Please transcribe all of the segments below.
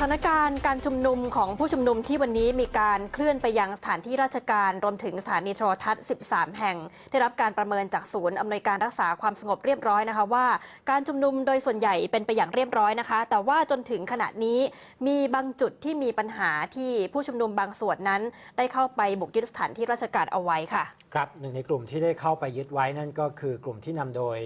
สถานการณ์การชุมนุมของผู้ชุมนุมที่วันนี้มีการเคลื่อนไปยังสถานที่ราชการรวมถึงสถานีโทรทัศน์ 13 แห่ง ได้รับการประเมินจากศูนย์อำนวยการรักษาความสงบเรียบร้อยนะคะว่า การชุมนุมโดยส่วนใหญ่เป็นไปอย่างเรียบร้อยนะคะ แต่ว่าจนถึงขณะนี้มีบางจุดที่มีปัญหาที่ผู้ชุมนุมบางส่วนนั้น ได้เข้าไปบุกยึดสถานที่ราชการเอาไว้ค่ะครับหนึ่งในกลุ่มที่ได้เข้าไปยึดไว้นั่นก็คือกลุ่มที่นำโดย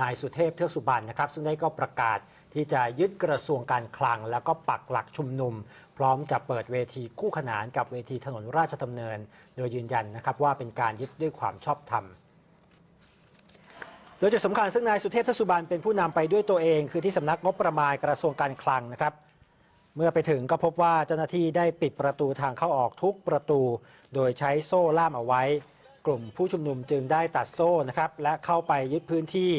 นายสุเทพเทือกสุบรรณนะครับซึ่งได้ก็ประกาศ ที่จะยึดกระทรวงการคลัง แล้วก็ปักหลักชุมนุม พร้อมจะเปิดเวทีคู่ขนานกับเวทีถนนราชดำเนิน โดยยืนยันนะครับว่าเป็นการยึดด้วยความชอบธรรมโดยจุดสำคัญซึ่งนายสุเทพทสุบรรณเป็นผู้นำไปด้วยตัวเอง คือที่สำนักงบประมาณกระทรวงการคลังนะครับ เมื่อไปถึงก็พบว่าเจ้าหน้าที่ได้ปิดประตูทางเข้าออกทุกประตู โดยใช้โซ่ล่ามเอาไว้ กลุ่มผู้ชุมนุมจึงได้ตัดโซ่นะครับและเข้าไปยึดพื้นที่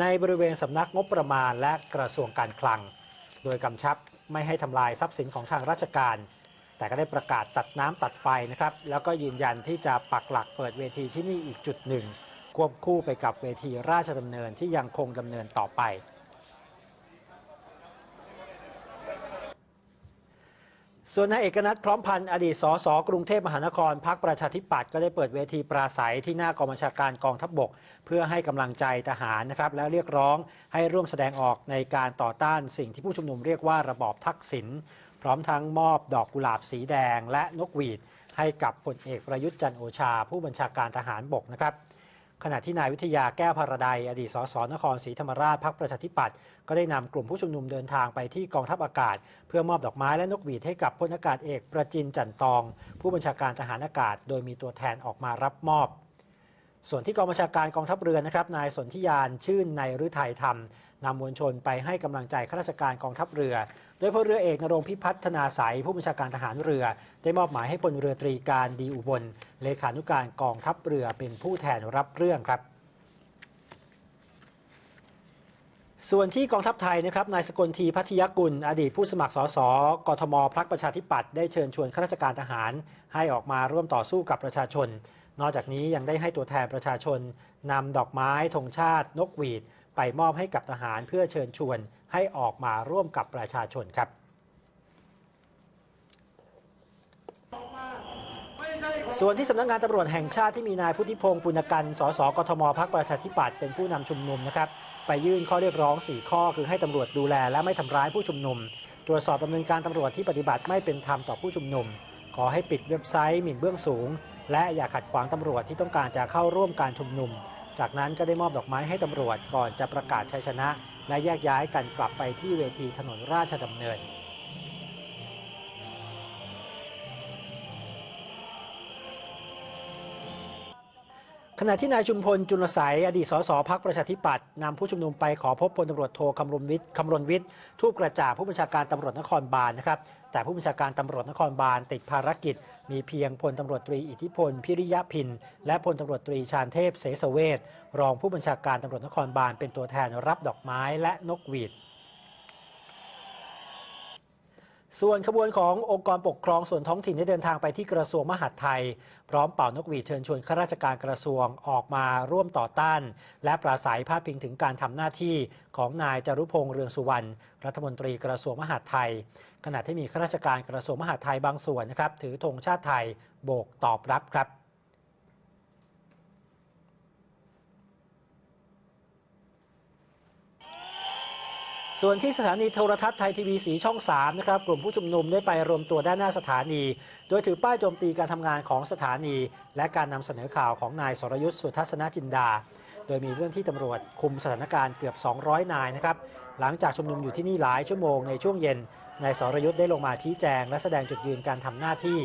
ในบริเวณสำนักงบประมาณและกระทรวงการคลัง โดยกำชับไม่ให้ทำลายทรัพย์สินของทางราชการ แต่ก็ได้ประกาศตัดน้ำตัดไฟนะครับแล้วก็ยืนยันที่จะปักหลักเปิดเวทีที่นี่อีกจุดหนึ่งควบคู่ไปกับเวทีราชดำเนินที่ยังคงดำเนินต่อไป ส่วนนายเอกนัทพร้อมพันธ์อดีตสสกรุงเทพมหานครพักประชาธิปัตย์ก็ได้เปิดเวทีปราศัยที่หน้ากองบัญชาการกองทัพบบก เพื่อให้กำลังใจทหารนะครับและเรียกร้องให้ร่วมแสดงออกในการต่อต้านสิ่งที่ผู้ชุมนุมเรียกว่าระบอบทักษิณพร้อมทั้งมอบดอกกุหลาบสีแดง และนกหวีด ให้กับพลเอกประยุทธ์จันโอชา ผู้บัญชาการทหารบกนะครับ ขณะที่นายวิทยาแก้วพาราไดอดีตสสนครศรีธรรมราชพักประชาธิปัตย์ก็ได้นำกลุ่มผู้ชุมนุมเดินทางไปที่กองทัพอากาศ เพื่อมอบดอกไม้และนกหวีดให้กับพลอากาศเอกประจินจันตอง ผู้บัญชาการทหารอากาศ โดยมีตัวแทนออกมารับมอบ ส่วนที่กองบัญชาการกองทัพเรือนะครับนายสนธิยานชื่นในฤทัยธรรมนำมวลชนไปให้กำลังใจข้าราชการกองทัพเรือ โดยพลเรือเอกนรงพิพัฒนาสายผู้บัญชาการทหารเรือ ได้มอบหมายให้พลเรือตรีการดีอุบล เลขานุการกองทัพเรือเป็นผู้แทนรับเรื่องครับส่วนที่กองทัพไทยนะครับ นายสกลทีพัทยกุล อดีตผู้สมัครสสกทมพรรคประชาธิปัตย์ได้เชิญชวนข้าราชการทหาร ให้ออกมาร่วมต่อสู้กับประชาชน นอกจากนี้ยังได้ให้ตัวแทนประชาชนนำดอกไม้ธงชาติ นกหวีด ไปมอบให้กับทหารเพื่อเชิญชวนให้ออกมาร่วมกับประชาชนครับส่วนที่สำนักงานตำรวจแห่งชาติที่มีนายพุทธิพงศ์ปุณกัน สสกทมพักประชาธิปัตย์เป็นผู้นำชุมนุมนะครับ ไปยื่นข้อเรียกร้อง 4 ข้อ คือให้ตำรวจดูแลและไม่ทำร้ายผู้ชุมนุม ตรวจสอบดำเนินการตำรวจที่ปฏิบัติไม่เป็นธรรมต่อผู้ชุมนุม อให้ปิดเว็บไซต์หมิ่นเบื้องสูง และอย่าขัดขวางตำรวจที่ต้องการจะเข้าร่วมการชุมนุม จากนั้นก็ได้มอบดอกไม้ให้ตำรวจก่อนจะประกาศชัยชนะ และแยกย้ายกันกลับไปที่เวทีถนนราชดำเนิน ขณะที่นายชุมพลจุลไสยอดีตสสพักประชาธิปัตย์นำผู้ชุมนุมไปขอพบพลตำรวจโทคำรณวิทย์คำรณวิทย์ทูปกระจ่าผู้บัญชาการตำรวจนครบาลนะครับแต่ผู้บัญชาการตำรวจนครบาลติดภารกิจ มีเพียงพลตำรวจตรีอิทธิพล พิริยะพิน และพลตำรวจตรีชาญเทพเสสเวทรองผู้บัญชาการตำรวจนครบาลเป็นตัวแทนรับดอกไม้และนกหวีด ส่วนขบวนขององค์กรปกครองส่วนท้องถิ่นได้เดินทางไปที่กระทรวงมหาดไทย พร้อมเป่านกหวีดเชิญชวนข้าราชการกระทรวงออกมาร่วมต่อต้าน และปราศัยพาดพิงถึงการทำหน้าที่ของนายจรุพงษ์เรืองสุวรรณรัฐมนตรีกระทรวงมหาดไทย ขณะที่มีข้าราชการกระทรวงมหาดไทยบางส่วนนะครับถือธงชาติไทยโบกตอบรับครับ ส่วนที่สถานีโทรทัศน์ไทยทีวีสีช่อง 3 นะครับ กลุ่มผู้ชุมนุมได้ไปรวมตัวด้านหน้าสถานี โดยถือป้ายโจมตีการทำงานของสถานี และการนำเสนอข่าวของนายสรยุทธ์สุทัศนจินดา โดยมีเจ้าหน้าที่ตำรวจคุมสถานการณ์เกือบ 200 นายนะครับ หลังจากชุมนุมอยู่ที่นี่หลายชั่วโมงในช่วงเย็นนายสรยุทธ์ได้ลงมาชี้แจง และแสดงจุดยืนการทำหน้าที่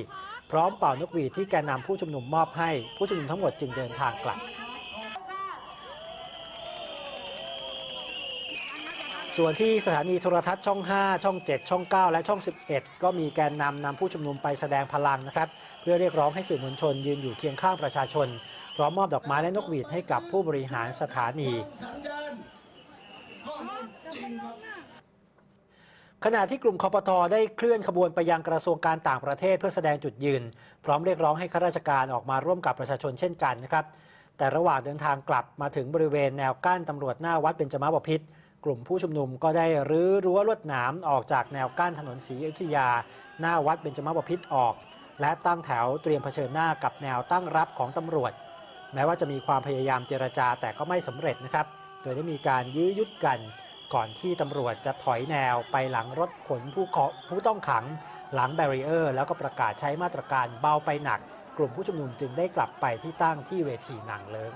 พร้อมเป่านกหวีดที่แกนนำผู้ชุมนุมมอบให้ ผู้ชุมนุมทั้งหมดจึงเดินทางกลับ ส่วนที่สถานีโทรทัศน์ช่อง 5 ช่อง 7 ช่อง 9 และช่อง 11 ก็มีแกนนำนำผู้ชุมนุมไปแสดงพลังนะครับ เพื่อเรียกร้องให้สื่อมวลชนยืนอยู่เคียงข้างประชาชน พร้อมมอบดอกไม้และนกหวีดให้กับผู้บริหารสถานีขณะที่กลุ่มคอปทอได้เคลื่อนขบวนไปยังกระทรวงการต่างประเทศเพื่อแสดงจุดยืน พร้อมเรียกร้องให้ข้าราชการออกมาร่วมกับประชาชนเช่นกันนะครับ แต่ระหว่างเดินทางกลับมาถึงบริเวณแนวกั้นตำรวจหน้าวัดเบญจมาบพิตร กลุ่มผู้ชุมนุมก็ได้รื้อรั้วลวดหนามออกจากแนวกั้นถนนศรีอยุธยา หน้าวัดเบญจมบพิตรออก และตั้งแถวเตรียมเผชิญหน้ากับแนวตั้งรับของตำรวจ แม้ว่าจะมีความพยายามเจรจาแต่ก็ไม่สำเร็จนะครับ โดยได้มีการยื้อยุดกัน ก่อนที่ตำรวจจะถอยแนวไปหลังรถขนผู้ผู้ต้องขัง หลังแบรีเออร์ แล้วก็ประกาศใช้มาตรการเบาไปหนัก กลุ่มผู้ชุมนุมจึงได้กลับไปที่ตั้งที่เวทีนางเลิง